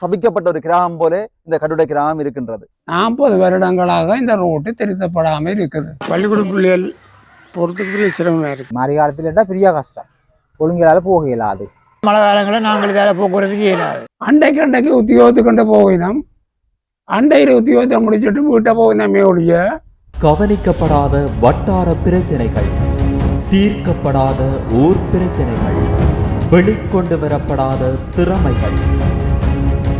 சபிக்கப்பட்ட ஒரு கிராமம் போல இந்த கட்டுடை கிராமம் இருக்கின்றது. நாற்பது வருடங்களாக இந்த ரோட்டு திருத்தப்படாமல் இருக்குது. பள்ளிக்கூட பிள்ளைகள் போகிறதுக்கு பெரிய சிரமமாக இருக்குது மழை காலத்தில் பெரிய கஷ்டம். ஒழுங்கால போக இயலாது. மழை காலங்களில் நாங்கள் இதால் போக்குவரத்து செய்யலாது அண்டைக்கு அண்டைக்கு உத்தியோகத்து கொண்டு போகினோம் அண்டையில் உத்தியோகத்தை முடிச்சுட்டு வீட்டை போகினமே ஒழிய. கவனிக்கப்படாத வட்டார பிரச்சனைகள் தீர்க்கப்படாத ஊர் பிரச்சனைகள் வெளிக்கொண்டு வரப்படாத திறமைகள்.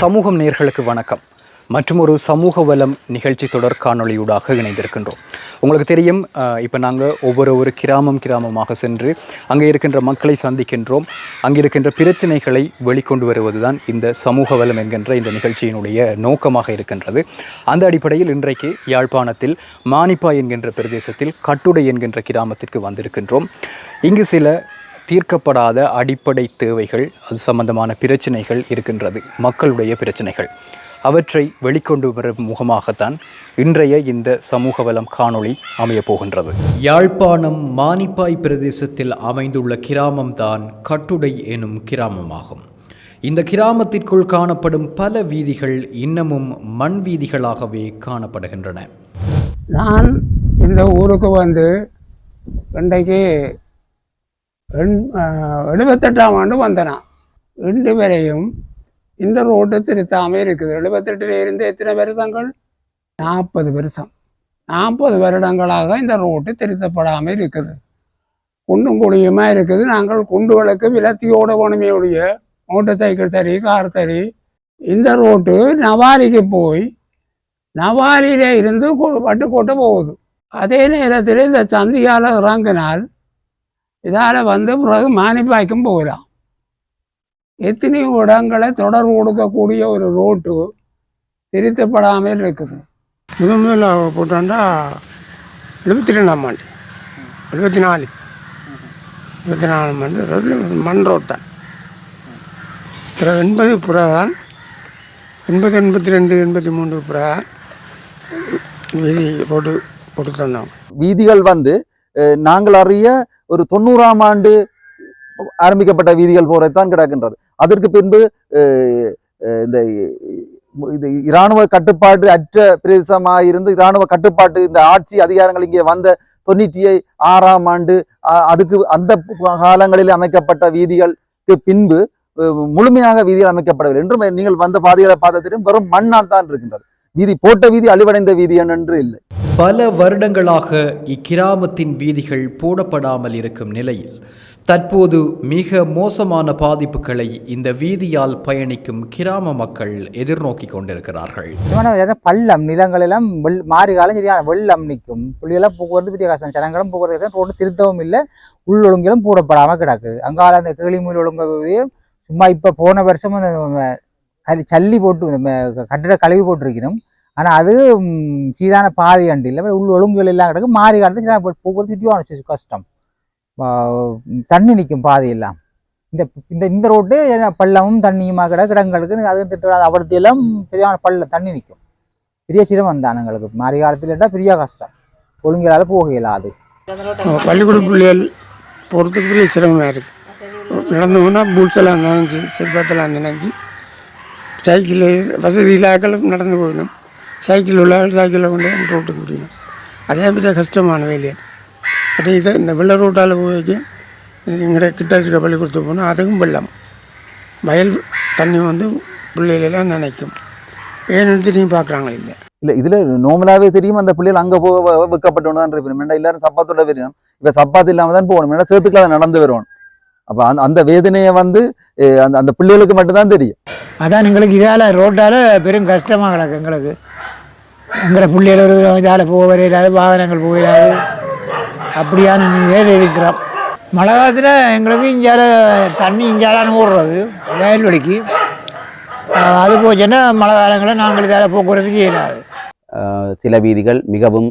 சமூகம் நேர்களுக்கு வணக்கம். மற்றும் ஒரு சமூக வலம் நிகழ்ச்சி தொடர் காணொளியூடாக இணைந்திருக்கின்றோம். உங்களுக்கு தெரியும் இப்போ நாங்கள் ஒவ்வொரு ஒரு கிராமம் கிராமமாக சென்று அங்கே இருக்கின்ற மக்களை சந்திக்கின்றோம். அங்கே இருக்கின்ற பிரச்சனைகளை வெளிக்கொண்டு வருவதுதான் இந்த சமூக வலம் என்கின்ற இந்த நிகழ்ச்சியினுடைய நோக்கமாக இருக்கின்றது. அந்த அடிப்படையில் இன்றைக்கு யாழ்ப்பாணத்தில் மானிப்பா என்கின்ற பிரதேசத்தில் கட்டுடை என்கின்ற கிராமத்திற்கு வந்திருக்கின்றோம். இங்கு சில தீர்க்கப்படாத அடிப்படை தேவைகள் அது சம்பந்தமான பிரச்சனைகள் இருக்கின்றது மக்களுடைய பிரச்சனைகள். அவற்றை வெளிக்கொண்டு வரும் முகமாகத்தான் இன்றைய இந்த சமூக வலம் காணொளி அமையப் போகின்றது. யாழ்ப்பாணம் மானிப்பாய் பிரதேசத்தில் அமைந்துள்ள கிராமம்தான் கட்டுடை எனும் கிராமமாகும். இந்த கிராமத்திற்குள் காணப்படும் பல வீதிகள் இன்னமும் மண் வீதிகளாகவே காணப்படுகின்றன. நான் இந்த ஊருக்கு வந்து இன்றைக்கு எண் எழுபத்தெட்டாம் ஆண்டு வந்தனான் ரெண்டு பேரையும் இந்த ரோட்டு திருத்தாமல் இருக்குது. எழுபத்தெட்டுல இருந்து எத்தனை வருஷங்கள்? நாற்பது வருஷம். நாற்பது வருடங்களாக இந்த ரோட்டு திருத்தப்படாமல் இருக்குது. குண்டும் குழியுமாக இருக்குது. நாங்கள் குண்டுகளுக்கு விலத்தியோட போனமே உடைய மோட்டர் சைக்கிள் சரி கார் சரி இந்த ரோட்டு நவாரிக்கு போய் நவாரியில இருந்து கொ- வட்டுக்கோட்டை போகுது. அதே நேரத்தில் இந்த சந்தியால் இறங்கினால் இதால் வந்து பிறகு மானிப்பாய்க்கும் போகலாம் எத்தனையோ இடங்களை தொடர்பு கொடுக்கக்கூடிய ஒரு ரோட்டு திருத்தப்படாமல் இருக்குது. முதல் முதல்ல போட்டாண்டா எழுபத்தி ரெண்டாம் ஆண்டு. எழுபத்தி நாலு எழுபத்தி நாலாம் ஆண்டு மண் ரோட் தான் பிறகு எண்பது புறா தான் எண்பது எண்பத்தி ரெண்டு எண்பத்தி மூன்று புறா வீதி ரோடு போட்டு தந்தாங்க வீதிகள் வந்து நாங்கள் அறிய ஒரு தொண்ணூறாம் ஆண்டு ஆரம்பிக்கப்பட்ட வீதிகள் போறதுதான் கிடக்கின்றது. அதற்கு பின்பு இந்த இது இராணுவ கட்டுப்பாடு அற்ற பிரதேசமாக இருந்து இராணுவ கட்டுப்பாட்டு இந்த ஆட்சி அதிகாரங்கள் இங்கே வந்த தொண்ணூற்றி ஆறாம் ஆண்டு அதுக்கு அந்த காலங்களில் அமைக்கப்பட்ட வீதிகளுக்கு பின்பு முழுமையாக வீதிகள் அமைக்கப்படவில்லை. என்றும் நீங்கள் வந்த பாதைகளை பார்த்ததிலும் வெறும் மண்ணால் தான் இருக்கின்றது. வீதி போட்ட வீதி அழிவடைந்த வீதி என்று இல்லை. பல வருடங்களாக இக்கிராமத்தின் வீதிகள் போடப்படாமல் இருக்கும் நிலையில் தற்போது மிக மோசமான பாதிப்புகளை இந்த வீதியால் பயணிக்கும் கிராம மக்கள் எதிர்நோக்கி கொண்டிருக்கிறார்கள். பள்ளம் நிலங்கள் எல்லாம் வெள் மாறி காலம் சரியான வெள்ளம் நிற்கும். புள்ளியெல்லாம் போக்குவரத்து பெரிய கஷ்டம் ஜனங்களும் போக்குவரத்து ரோடு திருத்தவும் இல்லை. உள்ளொழுங்கிலும் போடப்படாமல் கிடக்கு. அங்கால அந்த கிளிமூல் ஒழுங்கு சும்மா இப்போ போன வருஷம் அந்த ம- சல்லி போட்டு இந்த கட்டிட கழுவி போட்டிருக்கணும். ஆனால் அது சீரான பாதை அண்டு இல்லை. உள் ஒழுங்குகள் எல்லாம் கிடக்கு. மாறி காலத்தில் சீரான போக்குவரத்து சுற்றி கஷ்டம். தண்ணி நிற்கும் பாதையெல்லாம் இந்த இந்த இந்த ரோட்டு பள்ளமும் தண்ணியுமா கிடக்கு இடங்களுக்கு அது திட்ட அவர்த்தி எல்லாம் பெரியவான பள்ள தண்ணி நிற்கும் பெரிய சிரமம் தான் எங்களுக்கு. மாறி காலத்தில் இருந்தால் பெரிய கஷ்டம். ஒழுங்கலால போக இயலாது. பள்ளிக்கூட பிள்ளைகள் போகிறதுக்கு பெரிய சிரமமாக இருக்குது நடந்தோம்னா போனால் எல்லாம் நினைஞ்சி சிற்பத்தெல்லாம் நினைஞ்சி சைக்கிள் வசதி இல்லாக்களும் நடந்து போயிடும். சைக்கிள் உள்ள சைக்கிளில் கொண்டு போய் ரோட்டுக்கு முடியும் அதே மாதிரி கஷ்டமான வேலையை? அப்படி இதை இந்த வெள்ள ரோட்டால் போய்க்கு எங்கள்கிட்ட கிட்ட இருக்க பள்ளிக்கூடத்து போனால் அதுவும் வெள்ளம். வயல் தண்ணி வந்து பிள்ளைகளெல்லாம் நினைக்கும். ஏன்னு திரும்பி பார்க்குறாங்க இல்லை. இல்லை இதில் நார்மலாவே தெரியும் அந்த பிள்ளைகள் அங்கே போக வ- தான் இருப்பினும் எல்லாரும் சப்பாத்தோட வரும் இப்போ சப்பாத்து இல்லாமல் தான் போகணும். ஏன்னா சேத்துக்களை நடந்து வருவான் அப்ப அந்த அந்த வேதனையை வந்து அந்த அந்த பிள்ளைகளுக்கு மட்டும்தான் தெரியும். அதான் எங்களுக்கு இதால் ரோட்டால் பெரும் கஷ்டமாக கிடக்கு எங்களுக்கு. எங்களை பிள்ளைகள் ஒரு இதால் போக வரையிலாது வாகனங்கள் போயிடாது அப்படியான நிலையில் இருக்கிறோம். மழை காலத்தில் எங்களுக்கு இஞ்சால தண்ணி இஞ்சாலான்னு ஓடுறது வயல்வெளிக்கு. அது போச்சுன்னா மழை காலங்களில் நாங்கள் இதால் போக்குவரத்து செய்யலாது. சில வீதிகள் மிகவும்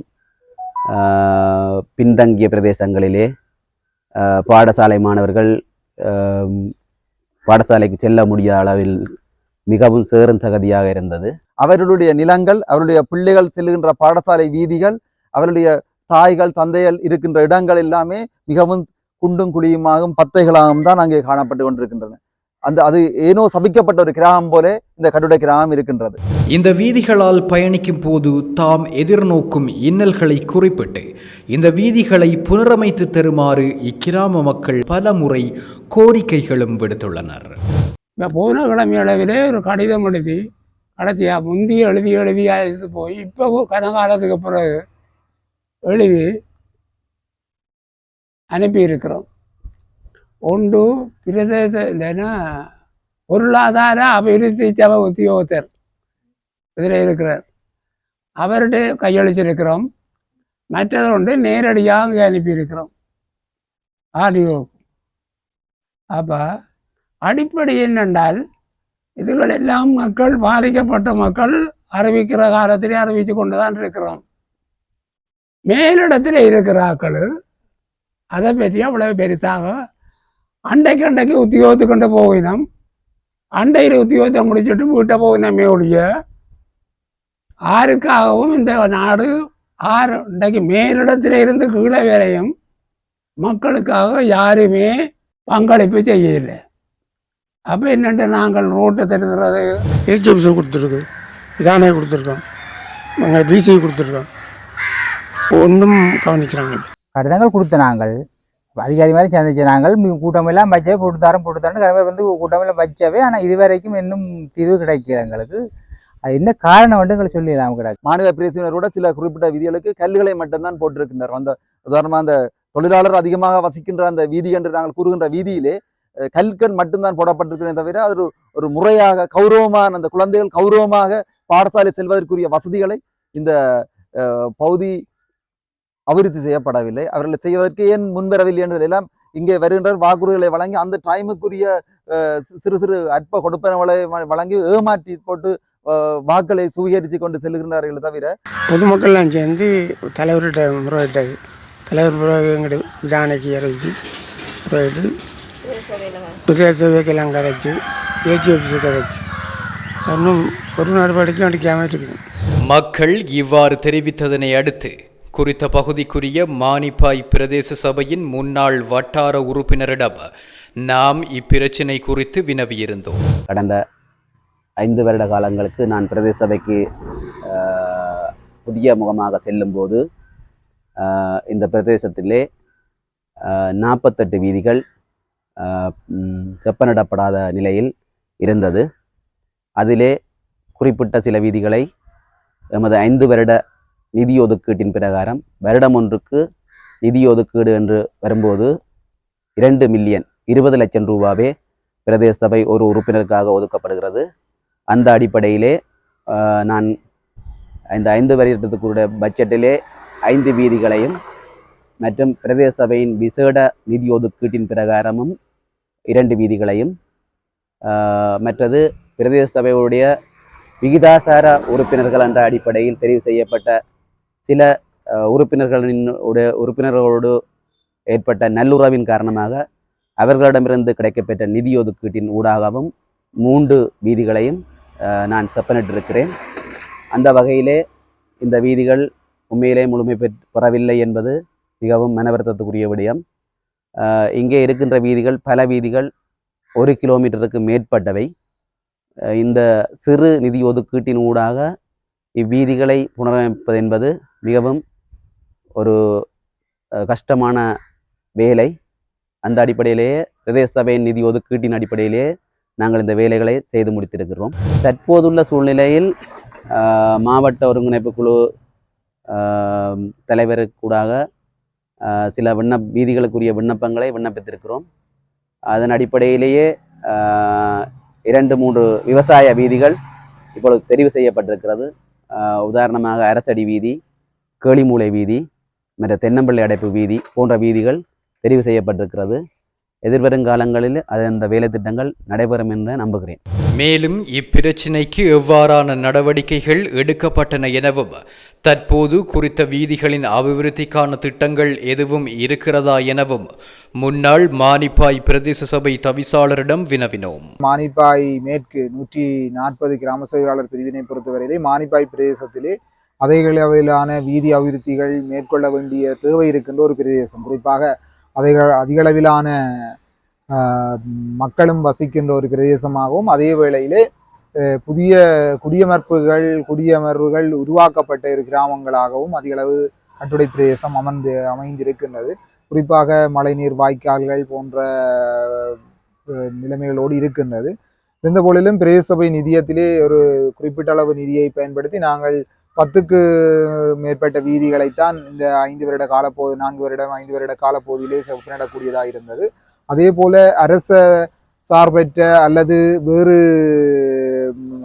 பின்தங்கிய பிரதேசங்களிலே பாடசாலை மாணவர்கள் பாடசாலைக்கு செல்ல முடியாத அளவில் மிகவும் சேறும் சகதியாக இருந்தது. அவர்களுடைய நிலங்கள் அவருடைய பிள்ளைகள் செல்லுகின்ற பாடசாலை வீதிகள் அவருடைய தாய்கள் தந்தைகள் இருக்கின்ற இடங்கள் எல்லாமே மிகவும் குண்டும் குழியுமாகவும் பத்தைகளாகவும் தான் அங்கே காணப்பட்டு கொண்டிருக்கின்றன. அந்த அது ஏனோ சபிக்கப்பட்ட ஒரு கிராமம் போல இந்த கட்டுடை கிராமம் இருக்கின்றது. இந்த வீதிகளால் பயணிக்கும் போது தாம் எதிர்நோக்கும் இன்னல்களை குறிப்பிட்டு இந்த வீதிகளை புனரமைத்து தருமாறு இக்கிராம மக்கள் பல முறை கோரிக்கைகளும் விடுத்துள்ளனர். இப்போ போன கிழமை அளவிலே ஒரு கடிதம் எழுதி கடைசியா முந்தி எழுதி எழுதி இது போய் இப்போ கனகாலத்துக்கு பிறகு எழுதி அனுப்பியிருக்கிறோம். ஒன்று பிரதேச இல்லைன்னா பொருளாதார அபிவிருத்தி சபை உத்தியோகத்தர் இதில் இருக்கிறார். அவர்கிட்ட கையளிச்சிருக்கிறோம். மற்றது ஒன்று நேரடியாக அங்கே அனுப்பியிருக்கிறோம். ஆடியோ. அப்போ அடிப்படை என்னென்றால் இதுகளெல்லாம் மக்கள் பாதிக்கப்பட்ட மக்கள் அறிவிக்கிற காலத்திலே அறிவித்து கொண்டு தான் இருக்கிறோம். மேலிடத்தில் இருக்கிற ஆக்கள் அதை பற்றி அவ்வளவு பெருசாக அண்டைக்கு அண்டைக்கு உத்தியோகத்துக்கு கொண்டு போகினோம் அண்டையில் உத்தியோகத்தை முடிச்சுட்டு வீட்டை போகினமே ஒழிய ஆருக்காகவும் இந்த நாடு ஆறு இன்றைக்கு மேலிடத்தில் இருந்து கீழே வரையும் மக்களுக்காக யாருமே பங்களிப்பு செய்யலை அப்போ என்னென்று நாங்கள் ரோட்டை ஏஜி ஆஃபீஸர் கொடுத்துருக்கு. இதானே கொடுத்துருக்கோம். நாங்கள் டிசி கொடுத்துருக்கோம். ஒன்றும் கவனிக்கிறாங்க. கடிதங்கள் கொடுத்த நாங்கள் அதிகாரி மாதிரி சந்திச்ச நாங்கள் கூட்டம் கூட்டமெல்லாம் வச்சவே போட்டு தரோம் போட்டு தரோம் கிளம்பி வந்து கூட்டமெல்லாம் வச்சவே ஆனால் இது வரைக்கும் இன்னும் தீர்வு கிடைக்கல எங்களுக்கு. அது என்ன காரணம் வந்து எங்களை சொல்லிடலாம் கிடையாது மாநில பிரேசினரோட சில குறிப்பிட்ட வீதிகளுக்கு கல்லுகளை மட்டும்தான் போட்டிருக்கின்றனர். அந்த உதாரணமாக அந்த தொழிலாளர் அதிகமாக வசிக்கின்ற அந்த வீதி என்று நாங்கள் கூறுகின்ற வீதியிலே கல்கண் மட்டும்தான் போடப்பட்டிருக்கிறதே தவிர அது ஒரு- முறையாக கௌரவமான அந்த குழந்தைகள் கௌரவமாக பாடசாலை செல்வதற்குரிய வசதிகளை இந்த பகுதி அபிவிருத்தி செய்யப்படவில்லை. அவர்கள் செய்வதற்கு ஏன் முன்வரவில்லை என்பதெல்லாம் இங்கே வருகின்ற வாக்குறுதிகளை வழங்கி அந்த டைமுக்குரிய சிறு சிறு அற்ப கொடுப்பனவளை வழங்கி ஏமாற்றி போட்டு வாக்களை சுவீகரித்து கொண்டு செல்கின்றார்கள் தவிர பொதுமக்கள்லாம் சேர்ந்து தலைவர்கிட்ட முறையிட்டாரு தலைவர் பிறகு எங்கிட்ட ஜானகி அறிவிச்சு முறையிட்டு பெரிய சபைக்கெல்லாம் கரைச்சி ஏஜி ஆஃபீஸை கரைச்சி. இன்னும் ஒரு நடவடிக்கையும் அடிக்காமல் இருக்குது. மக்கள் இவ்வாறு தெரிவித்ததனை அடுத்து குறித்த பகுதிக்குரிய மானிப்பாய் பிரதேச சபையின் முன்னாள் வட்டார உறுப்பினரிடம் நாம் இப்பிரச்சினை குறித்து வினவியிருந்தோம். கடந்த ஐந்து வருட காலங்களுக்கு நான் பிரதேச சபைக்கு புதிய முகமாக செல்லும்போது இந்த பிரதேசத்திலே நாற்பத்தெட்டு வீதிகள் செப்பனிடப்படாத நிலையில் இருந்தது. அதிலே குறிப்பிட்ட சில வீதிகளை எமது ஐந்து வருட நிதி ஒதுக்கீட்டின் பிரகாரம் வருடம் ஒன்றுக்கு நிதி ஒதுக்கீடு என்று வரும்போது இரண்டு மில்லியன் இருபது லட்சம் ரூபாவே பிரதேச சபை ஒரு உறுப்பினருக்காக ஒதுக்கப்படுகிறது. அந்த அடிப்படையிலே நான் இந்த ஐந்து வருடத்துக்குரிய பட்ஜெட்டிலே ஐந்து வீதிகளையும் மற்றும் பிரதேச சபையின் விசேட நிதி ஒதுக்கீட்டின் பிரகாரமும் இரண்டு வீதிகளையும் மற்றது பிரதேச சபையுடைய விகிதாசார உறுப்பினர்கள் என்ற அடிப்படையில் தெரிவு செய்யப்பட்ட சில உறுப்பினர்களின் உடைய உறுப்பினர்களோடு ஏற்பட்ட நல்லுறவின் காரணமாக அவர்களிடமிருந்து கிடைக்கப்பெற்ற நிதி ஒதுக்கீட்டின் ஊடாகவும் மூன்று வீதிகளையும் நான் செப்பனிட்டிருக்கிறேன். அந்த வகையிலே இந்த வீதிகள் உண்மையிலே முழுமை பெற் பெறவில்லை என்பது மிகவும் மனவருத்தத்துக்குரிய விடயம். இங்கே இருக்கின்ற வீதிகள் பல வீதிகள் ஒரு கிலோமீட்டருக்கு மேற்பட்டவை. இந்த சிறு நிதி ஒதுக்கீட்டின் ஊடாக இவ்வீதிகளை புனரமைப்பது என்பது மிகவும் ஒரு கஷ்டமான வேலை. அந்த அடிப்படையிலேயே பிரதேச சபையின் நிதி ஒதுக்கீட்டின் அடிப்படையிலேயே நாங்கள் இந்த வேலைகளை செய்து முடித்திருக்கிறோம். தற்போதுள்ள சூழ்நிலையில் மாவட்ட ஒருங்கிணைப்பு குழு தலைவருக்கூடாக சில விண்ணப் வீதிகளுக்குரிய விண்ணப்பங்களை விண்ணப்பித்திருக்கிறோம். அதன் அடிப்படையிலேயே இரண்டு மூன்று விவசாய வீதிகள் இப்பொழுது தெரிவு செய்யப்பட்டிருக்கிறது. உதாரணமாக அரசடி வீதி கேளிமூளை வீதி மற்ற தென்னம்பள்ளி அடைப்பு வீதி போன்ற வீதிகள் தெரிவு செய்யப்பட்டிருக்கிறது. எதிர்வரும் காலங்களில் அது அந்த வேலை திட்டங்கள் நடைபெறும் என்று நம்புகிறேன். மேலும் இப்பிரச்சினைக்கு எவ்வாறான நடவடிக்கைகள் எடுக்கப்பட்டன எனவும் தற்போது குறித்த வீதிகளின் அபிவிருத்திக்கான திட்டங்கள் எதுவும் இருக்கிறதா எனவும் முன்னாள் மானிப்பாய் பிரதேச சபை தவிசாளரிடம் வினவினோம். மானிப்பாய் மேற்கு நூற்றி நாற்பது கிராம சேவையாளர் பிரிவினை பொறுத்தவரையிலே மானிப்பாய் பிரதேசத்திலே அதிகளவிலான வீதி அபிவிருத்திகள் மேற்கொள்ள வேண்டிய தேவை இருக்கின்ற ஒரு பிரதேசம். குறிப்பாக அதிக அதிகளவிலான மக்களும் வசிக்கின்ற ஒரு பிரதேசமாகவும் அதே வேளையிலே புதிய குடியமர்ப்புகள் குடியமர்வுகள் உருவாக்கப்பட்ட இரு கிராமங்களாகவும் அதிகளவு கட்டுடை பிரதேசம் அமர்ந்து அமைந்திருக்கின்றது. குறிப்பாக மழைநீர் வாய்க்கால்கள் போன்ற நிலைமைகளோடு இருக்கின்றது. இருந்த போதிலும் பிரதேச சபை நிதியத்திலே ஒரு குறிப்பிட்ட அளவு நிதியை பயன்படுத்தி நாங்கள் பத்துக்கு மேற்பட்ட வீதிகளைத்தான் இந்த ஐந்து வருட காலப்போது நான்கு வருடம் ஐந்து வருட காலப்போதிலே செப்பனிடக்கூடியதாக இருந்தது அதே போல அரச சார்பற்ற அல்லது வேறு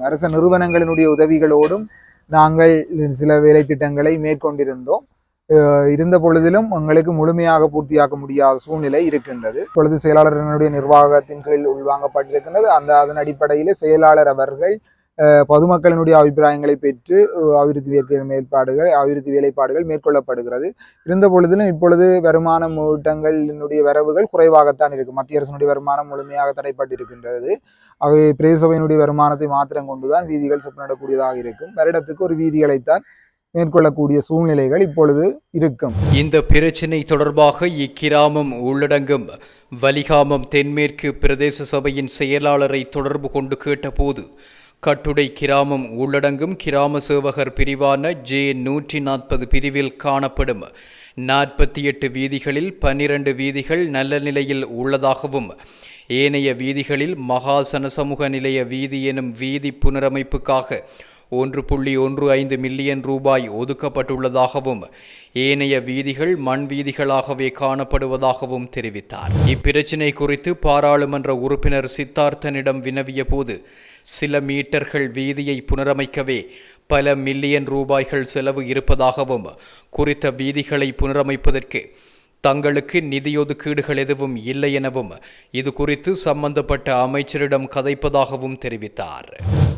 அரச நிறுவனங்களினுடைய உதவிகளோடும் நாங்கள் சில வேலை திட்டங்களை மேற்கொண்டிருந்தோம் இருந்த பொழுதிலும் எங்களுக்கு முழுமையாக பூர்த்தியாக்க முடியாத சூழ்நிலை இருக்கின்றது. பொழுது செயலாளர்களுடைய நிர்வாகத்தின் கீழ் உள்வாங்கப்பட்டிருக்கின்றது. அந்த அதன் அடிப்படையில் செயலாளர் அவர்கள் பொதுமக்களினுடைய அபிப்பிராயங்களை பெற்று அபிவிருத்தி மேற்பாடுகள் அபிவிருத்தி வேலைப்பாடுகள் மேற்கொள்ளப்படுகிறது. இருந்த பொழுதிலும் இப்பொழுது வருமான மூட்டங்களினுடைய வரவுகள் குறைவாகத்தான் இருக்கு. மத்திய அரசினுடைய வருமானம் முழுமையாக தடைப்பட்டிருக்கின்றது. அவை பிரதேச சபையினுடைய வருமானத்தை மாத்திரம் கொண்டுதான் வீதிகள் செப்பனிடக்கூடியதாக இருக்கும். வருடத்துக்கு ஒரு வீதிகளைத்தான் மேற்கொள்ளக்கூடிய சூழ்நிலைகள் இப்பொழுது இருக்கும். இந்த பிரச்சினை தொடர்பாக இக்கிராமம் உள்ளடங்கும் வலிகாமம் தென்மேற்கு பிரதேச சபையின் செயலாளரை தொடர்பு கொண்டு கேட்டபோது கட்டுடை கிராமம் உள்ளடங்கும் கிராம சேவகர் பிரிவான ஜே நூற்றி நாற்பது பிரிவில் காணப்படும். நாற்பத்தி எட்டு வீதிகளில் பன்னிரண்டு வீதிகள் நல்ல நிலையில் உள்ளதாகவும் ஏனைய வீதிகளில் மகாசன சமூக நிலைய வீதி எனும் வீதி புனரமைப்புக்காக ஒன்று புள்ளி ஒன்று ஐந்து மில்லியன் ரூபாய் ஒதுக்கப்பட்டுள்ளதாகவும் ஏனைய வீதிகள் மண் வீதிகளாகவே காணப்படுவதாகவும் தெரிவித்தார். இப்பிரச்சினை குறித்து பாராளுமன்ற உறுப்பினர் சித்தார்த்தனிடம் வினவிய போது சில மீட்டர்கள் வீதியை புனரமைக்கவே பல மில்லியன் ரூபாய்கள் செலவு இருப்பதாகவும் குறித்த வீதிகளை புனரமைப்பதற்கு தங்களுக்கு நிதியொதுக்கீடுகள் எதுவும் இல்லை எனவும் இது குறித்து சம்பந்தப்பட்ட அமைச்சரிடம் கதைப்பதாகவும் தெரிவித்தார்.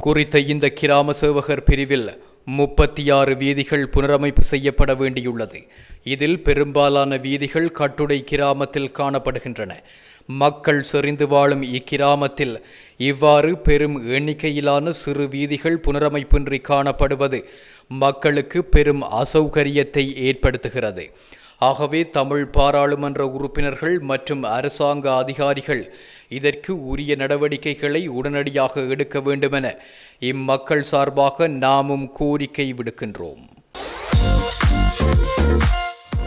குறித்த இந்த கிராம சேவகர் பிரிவில் முப்பத்தி ஆறு வீதிகள் புனரமைப்பு செய்யப்பட வேண்டியுள்ளது. இதில் பெரும்பாலான வீதிகள் கட்டுடை கிராமத்தில் காணப்படுகின்றன. மக்கள் செறிந்து வாழும் இக்கிராமத்தில் இவ்வாறு பெரும் எண்ணிக்கையிலான சிறு வீதிகள் புனரமைப்பின்றி காணப்படுவது மக்களுக்கு பெரும் அசௌகரியத்தை ஏற்படுத்துகிறது. ஆகவே தமிழ் பாராளுமன்ற உறுப்பினர்கள் மற்றும் அரசாங்க அதிகாரிகள் இதற்கு உரிய நடவடிக்கைகளை உடனடியாக எடுக்க வேண்டுமென இம்மக்கள் சார்பாக நாமும் கோரிக்கை விடுக்கின்றோம்.